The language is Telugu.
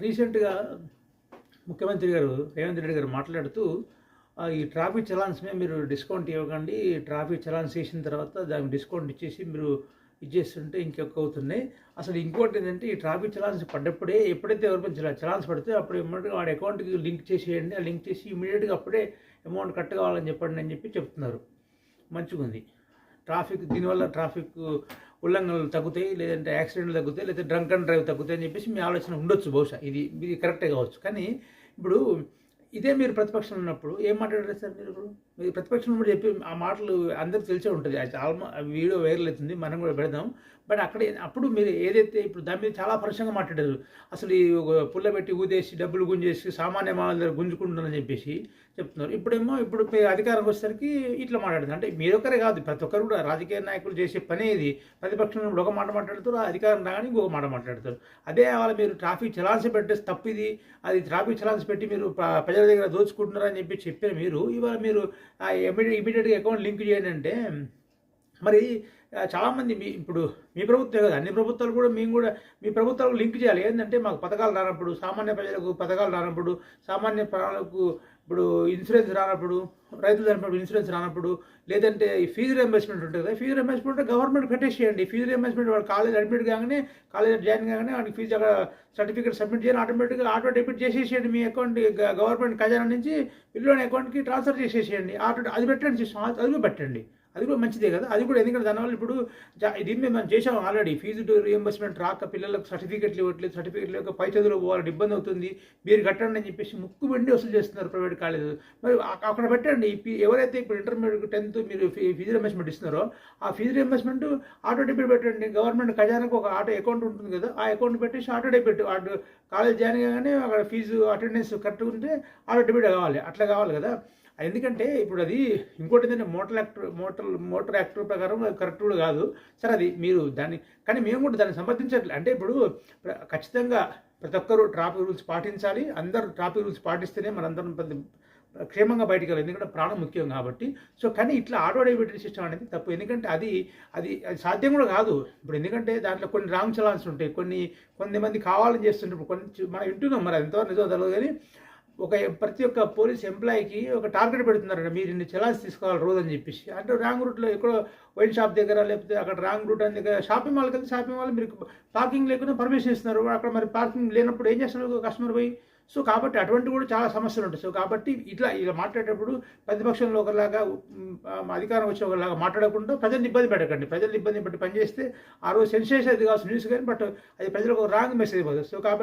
రీసెంట్గా ముఖ్యమంత్రి గారు రేవంత్ రెడ్డి గారు మాట్లాడుతూ ఈ ట్రాఫిక్ చలాన్స్ మీద మీరు డిస్కౌంట్ ఇవ్వకండి ట్రాఫిక్ చలాన్స్ చేసిన తర్వాత దానికి డిస్కౌంట్ ఇచ్చేసి మీరు ఇచ్చేస్తుంటే ఇంకెక్కువ అవుతున్నాయి అసలు ఇంకోటి ఏంటంటే ఈ ట్రాఫిక్ చలాన్స్ పడ్డప్పుడే ఎప్పుడైతే ఎవరికైనా చలా చలాన్స్ పడితే అప్పుడు ఇమ్మీడియట్గా వాడి అకౌంట్కి లింక్ చేసేయండి ఆ లింక్ చేసి ఇమీడియట్గా అప్పుడే అమౌంట్ కట్ కావాలని చెప్పండి అని చెప్పి చెప్తున్నారు. మంచిగా ఉంది ట్రాఫిక్ దీనివల్ల ట్రాఫిక్ ఉల్లంఘనలు తగ్గుతాయి లేదంటే యాక్సిడెంట్లు తగ్గుతాయి లేదా డ్రంక్ అండ్ డ్రైవ్ తగ్గుతాయి అని చెప్పేసి మీ ఆలోచన ఉండొచ్చు బహుశా. ఇది ఇది కరెక్టే కావచ్చు. కానీ ఇప్పుడు ఇదే మీరు ప్రతిపక్షంలో ఉన్నప్పుడు ఏం మాట్లాడారు సార్ మీరు ఇప్పుడు మీరు? ప్రతిపక్షం కూడా చెప్పి ఆ మాటలు అందరికి తెలిసే ఉంటుంది. ఆల్మో వీడియో వైరల్ అవుతుంది. మనం కూడా పెడదాం. బట్ అక్కడ అప్పుడు మీరు ఏదైతే ఇప్పుడు దాని మీద చాలా పరుషంగా మాట్లాడారు. అసలు ఈ పుల్ల పెట్టి ఊదేసి డబ్బులు గుంజేసి సామాన్య మానవుల గుంజుకుంటుందని చెప్పేసి చెప్తున్నారు. ఇప్పుడేమో ఇప్పుడు మీరు అధికారం వచ్చేసరికి ఇట్లా మాట్లాడుతుంది అంటే మీరొక్కరే కాదు ప్రతి ఒక్కరు కూడా రాజకీయ నాయకులు చేసే పని ఇది ప్రతిపక్షంలో ఒక మాట మాట్లాడుతారు అధికారం రాగానే ఇంకొక మాట మాట్లాడతారు. అదే వాళ్ళ మీరు ట్రాఫిక్ చలాన్స్ పెట్టే తప్పు ఇది అది ట్రాఫిక్ చలాన్స్ పెట్టి మీరు ప్రజల దగ్గర దోచుకుంటున్నారని చెప్పి చెప్పిన మీరు ఇవాళ మీరు ఇమీడియట్ ఇమీడియట్గా అకౌంట్ లింక్ చేయండి అంటే మరి చాలామంది మీ ఇప్పుడు మీ ప్రభుత్వం కదా అన్ని ప్రభుత్వాలు కూడా మేము కూడా మీ ప్రభుత్వాలకు లింక్ చేయాలి. ఏంటంటే మాకు పథకాలు రానప్పుడు సామాన్య ప్రజలకు పథకాలు రానప్పుడు సామాన్య ప్రాణాలకు ఇప్పుడు ఇన్సూరెన్స్ రానప్పుడు రైతులు చనిపోయినప్పుడు ఇన్సూరెన్స్ రానప్పుడు లేదంటే ఈ ఫీజు రియంబర్స్మెంట్ ఉంటుంది కదా ఫీజు రియంబర్స్మెంట్ గవర్నమెంట్ పెట్టేసేయండి ఫీజు రియంబర్స్మెంట్ వాడు కాలేజ్ అడ్మిట్ కాగానే కాలేజ్ జాయిన్ కాగానే వాడికి ఫీజు అక్కడ సర్టిఫికేట్ సబ్మిట్ చేయాలి ఆటోమేటిక్గా ఆటో డెబిట్ చేసేసేయండి మీ అకౌంట్ గవర్నమెంట్ ఖజానా నుంచి పిల్లోని అకౌంట్కి ట్రాన్స్ఫర్ చేసేసేయండి. ఆటో అది పెట్టండి సిస్టమ్ అది కూడా పెట్టండి. అది కూడా మంచిదే కదా అది కూడా ఎందుకంటే దానివల్ల ఇప్పుడు ఇప్పుడు దీన్ని మేము మనం చేసాం ఆల్రెడీ ఫీజు రియంబర్స్మెంట్ రాక పిల్లలకు సర్టిఫికెట్లు ఇవ్వట్లేదు సర్టిఫికెట్లు లేక పై చదువులు పోవాలని ఇబ్బంది అవుతుంది మీరు కట్టండి అని చెప్పేసి ముక్కు బండి వసూలు చేస్తున్నారు ప్రైవేట్ కాలేజ్ మరి అక్కడ పెట్టండి. ఎవరైతే ఇప్పుడు ఇంటర్మీడియట్ టెన్త్ మీరు ఫీ- ఫీజు రియంబర్స్మెంట్ ఇస్తున్నారో ఆ ఫీజు రియంబర్స్మెంట్ ఆటో డెబిట్ పెట్టండి. గవర్నమెంట్ ఖజానాకు ఒక ఆటో అకౌంట్ ఉంటుంది కదా ఆ అకౌంట్ పెట్టేసి auto debit auto college join కాగానే అక్కడ ఫీజు అటెండెన్స్ కరెక్ట్ ఉంటే ఆటో డెబిట్ కావాలి. అట్లా కావాలి కదా. ఎందుకంటే ఇప్పుడు అది ఇంకోటి ఏంటంటే motor actor motor motor actor ప్రకారం కరెక్ట్ కూడా కాదు. సరే అది మీరు దాన్ని కానీ మేము కూడా దాన్ని సమర్థించట్లేదు అంటే ఇప్పుడు ప్ర- ఖచ్చితంగా ప్రతి ఒక్కరు ట్రాఫిక్ రూల్స్ పాటించాలి. అందరూ ట్రాఫిక్ రూల్స్ పాటిస్తేనే మనందరం పెద్ద క్షేమంగా బయటికి వెళ్ళాలి. ఎందుకంటే ప్రాణం ముఖ్యం కాబట్టి. సో కానీ ఇట్లా ఆటో డెబిట్ సిస్టమ్ అనేది తప్పు. ఎందుకంటే అది అది అది సాధ్యం కూడా కాదు. ఇప్పుడు ఎందుకంటే దాంట్లో కొన్ని రాంగ్ చలాన్స్ ఉంటాయి. కొన్ని కొంతమంది కావాలని చేస్తుంటారు. ఇప్పుడు కొన్ని మనం వింటున్నాం మరి అది ఎంతవరకు నిజం తెలియదు కానీ ఒక ప్రతి ఒక్క పోలీస్ ఎంప్లాయీకి ఒక టార్గెట్ పెడుతున్నారట మీరు ఇన్ని చలాన్స్ తీసుకోవాలి రోజు అని చెప్పేసి. అంటే రాంగ్ రూట్లో ఎక్కడో వైన్ షాప్ దగ్గర లేకపోతే అక్కడ రాంగ్ రూట్ అని దగ్గర షాపింగ్ మాల్కి వెళ్తే షాపింగ్ మాల్ మీరు పార్కింగ్ లేకుండా పర్మిషన్ ఇస్తున్నారు. అక్కడ మరి పార్కింగ్ లేనప్పుడు ఏం చేస్తున్నారు కస్టమర్ పోయి? సో కాబట్టి అటువంటి కూడా చాలా సమస్యలు ఉంటాయి. సో కాబట్టి ఇట్లా ఇలా మాట్లాడేటప్పుడు ప్రతిపక్షంలో ఒకలాగా అధికారం వచ్చే ఒకలాగా మాట్లాడకుండా ప్రజల్ని ఇబ్బంది పెట్టకండి. ప్రజల్ని ఇబ్బంది పెట్టి పనిచేస్తే ఆ రోజు సెన్సేషన్ అది కావచ్చు న్యూస్ కానీ బట్ అది ప్రజలకు రాంగ్ మెసేజ్ పోతుంది. సో కాబట్టి